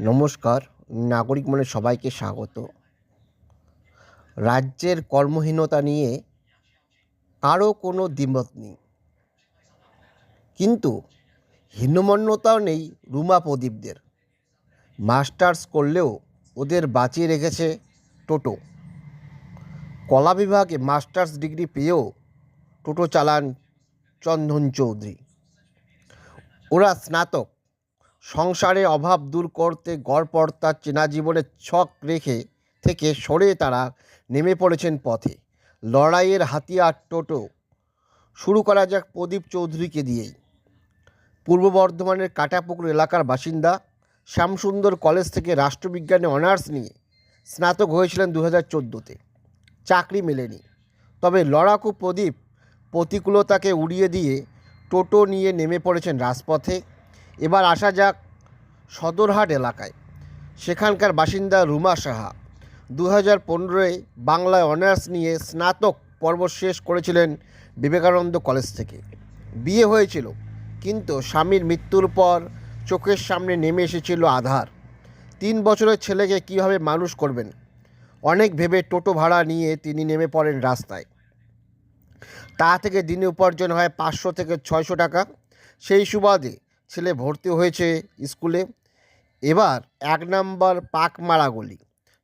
নমস্কার, নাগরিক মনে সবাইকে স্বাগত। রাজ্যের কর্মহীনতা নিয়ে কারও কোনো দ্বিমত নেই। কিন্তু হীনমন্যতাও নেই রুমা প্রদীপদের। মাস্টার্স করলেও ওদের বাঁচিয়ে রেখেছে টোটো। কলা বিভাগে মাস্টার্স ডিগ্রি পেয়েও টোটো চালান চন্দন চৌধুরী। ওরা স্নাতক। সংসারে অভাব দূর করতে গড়পড়তার চেনা জীবনের ছক রেখে থেকে সরে তারা নেমে পড়েছেন পথে। লড়াইয়ের হাতিয়ার টোটো। শুরু করা যাক প্রদীপ চৌধুরীকে দিয়েই। পূর্ব বর্ধমানের কাটাপুকুর এলাকার বাসিন্দা শ্যামসুন্দর কলেজ থেকে রাষ্ট্রবিজ্ঞানে অনার্স নিয়ে স্নাতক হয়েছিলেন দু হাজার চোদ্দোতে। চাকরি মেলেনি। তবে লড়াকু প্রদীপ প্রতিকূলতাকে উড়িয়ে দিয়ে টোটো নিয়ে নেমে পড়েছেন রাজপথে। এবার আসা যাক সদরহাট এলাকায়। সেখানকার বাসিন্দা রুমা সাহা। দু হাজার পনেরোয় বাংলায় অনার্স নিয়ে স্নাতক পর্ব শেষ করেছিলেন বিবেকানন্দ কলেজ থেকে। বিয়ে হয়েছিল, কিন্তু স্বামীর মৃত্যুর পর চোখের সামনে নেমে এসেছিল আধার। তিন বছরের ছেলেকে কীভাবে মানুষ করবেন? অনেক ভেবে টোটো ভাড়া নিয়ে তিনি নেমে পড়েন রাস্তায়। তা থেকে দিনে উপার্জন হয় পাঁচশো থেকে ছয়শো টাকা। সেই সুবাদে ছেলে ভর্তি হয়েছে স্কুলে। এবার এক নম্বর পাকমারা গলি,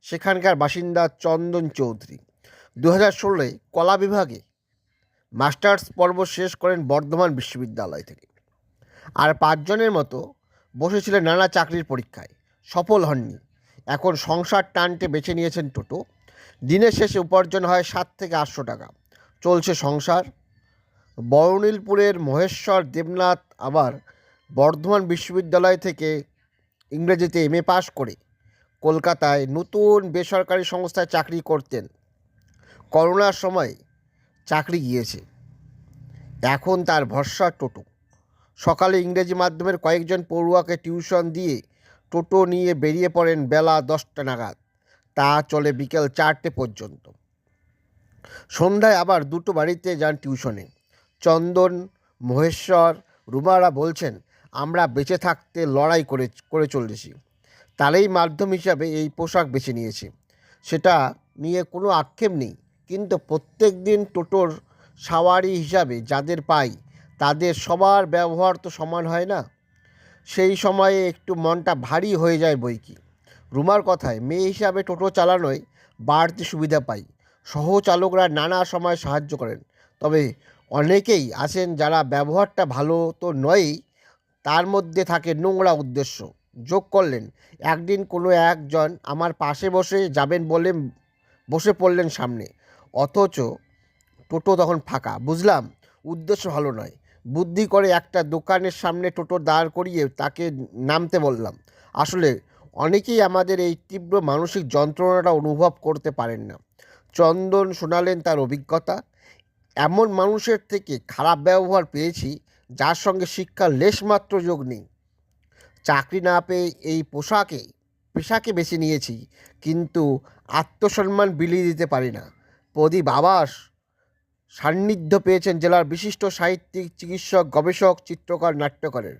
সেখানকার বাসিন্দা চন্দন চৌধুরী। দু হাজার ষোলোয় কলা বিভাগে মাস্টার্স পর্ব শেষ করেন বর্ধমান বিশ্ববিদ্যালয় থেকে। আর পাঁচজনের মতো বসেছিলেন নানা চাকরির পরীক্ষায়, সফল হননি। এখন সংসার টানতে বেছে নিয়েছেন টোটো। দিনের শেষে উপার্জন হয় সাত থেকে আটশো টাকা। চলছে সংসার। বরণিলপুরের মহেশ্বর দেবনাথ আবার বর্ধমান বিশ্ববিদ্যালয় থেকে ইংরেজিতে এম এ পাশ করে কলকাতায় নতুন বেসরকারি সংস্থায় চাকরি করতেন। করোনার সময় চাকরি গিয়েছে। এখন তার ভরসা টোটো। সকালে ইংরেজি মাধ্যমের কয়েকজন পড়ুয়াকে টিউশন দিয়ে টোটো নিয়ে বেরিয়ে পড়েন বেলা দশটা নাগাদ। তা চলে বিকেল চারটে পর্যন্ত। সন্ধ্যায় আবার দুটো বাড়িতে যান টিউশনে। চন্দন, মহেশ্বর, রুমারা বলছেন আমরা বেঁচে থাকতে লড়াই করে করে চলেছি। তারই মাধ্যম হিসাবে এই পোশাক বেছে নিয়েছি। সেটা নিয়ে কোনো আক্ষেপ নেই। কিন্তু প্রত্যেক দিন টোটোর সাওয়ারি হিসাবে যাদের পাই, তাদের সবার ব্যবহার তো সমান হয় না। সেই সময়ে একটু মনটা ভারী হয়ে যায় বই কি রুমার কথায়, মেয়ে হিসাবে টোটো চালানোয় বাড়তি সুবিধা পাই। সহচালকরা নানা সময় সাহায্য করেন। তবে অনেকেই আছেন যারা ব্যবহারটা ভালো তো নয়ই তার মধ্যে থাকে নোংরা উদ্দেশ্য। যোগ করলেন, একদিন কোনো একজন আমার পাশে বসে যাবেন বলে বসে পড়লেন সামনে। অথচ টোটো তখন ফাঁকা। বুঝলাম, উদ্দেশ্য ভালো নয়। বুদ্ধি করে একটা দোকানের সামনে টোটো দাঁড় করিয়ে তাকে নামতে বললাম। আসলে অনেকেই আমাদের এই তীব্র মানসিক যন্ত্রণাটা অনুভব করতে পারেন না। চন্দন শোনালেন তার অভিজ্ঞতা। এমন মানুষের থেকে খারাপ ব্যবহার পেয়েছি যার সঙ্গে শিক্ষার লেশমাত্র যোগ নেই। চাকরি না পেয়ে এই পোশাকে, পেশাকে বেছে নিয়েছি, কিন্তু আত্মসম্মান বিলিয়ে দিতে পারি না। প্রদীপ আবাস, সান্নিধ্য পেয়েছেন জেলার বিশিষ্ট সাহিত্যিক, চিকিৎসক, গবেষক, চিত্রকর, নাট্যকারের।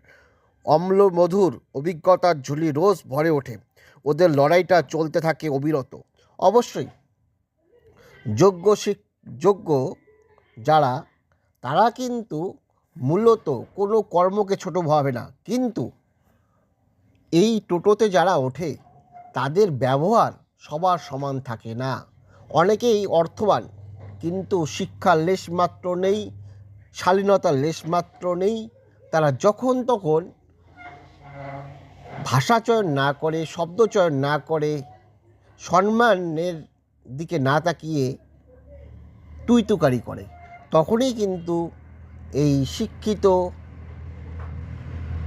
অম্ল মধুর অভিজ্ঞতার ঝুলি রোজ ভরে ওঠে। ওদের লড়াইটা চলতে থাকে অবিরত। অবশ্যই, যোগ্য যোগ্য যারা, তারা কিন্তু মূলত কোনো কর্মকে ছোট ভাবে না। কিন্তু এই টোটোতে যারা ওঠে, তাদের ব্যবহার সবার সমান থাকে না। অনেকেই অর্থবান, কিন্তু শিক্ষার লেশমাত্র নেই, শালীনতার লেশমাত্র নেই। তারা যখন তখন ভাষা চয়ন না করে, শব্দ চয়ন না করে, সম্মানের দিকে না তাকিয়ে তুইতুকারি করে। তখনই কিন্তু এই শিক্ষিত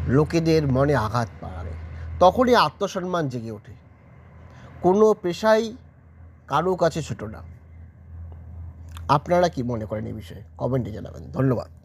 লোকেদের মনে আঘাত পাড়ে তখনই আত্মসম্মান জেগে ওঠে। কোনো পেশাই কারও কাছে ছোটো না। আপনারা কি মনে করেন এই বিষয়ে? কমেন্টে জানাবেন। ধন্যবাদ।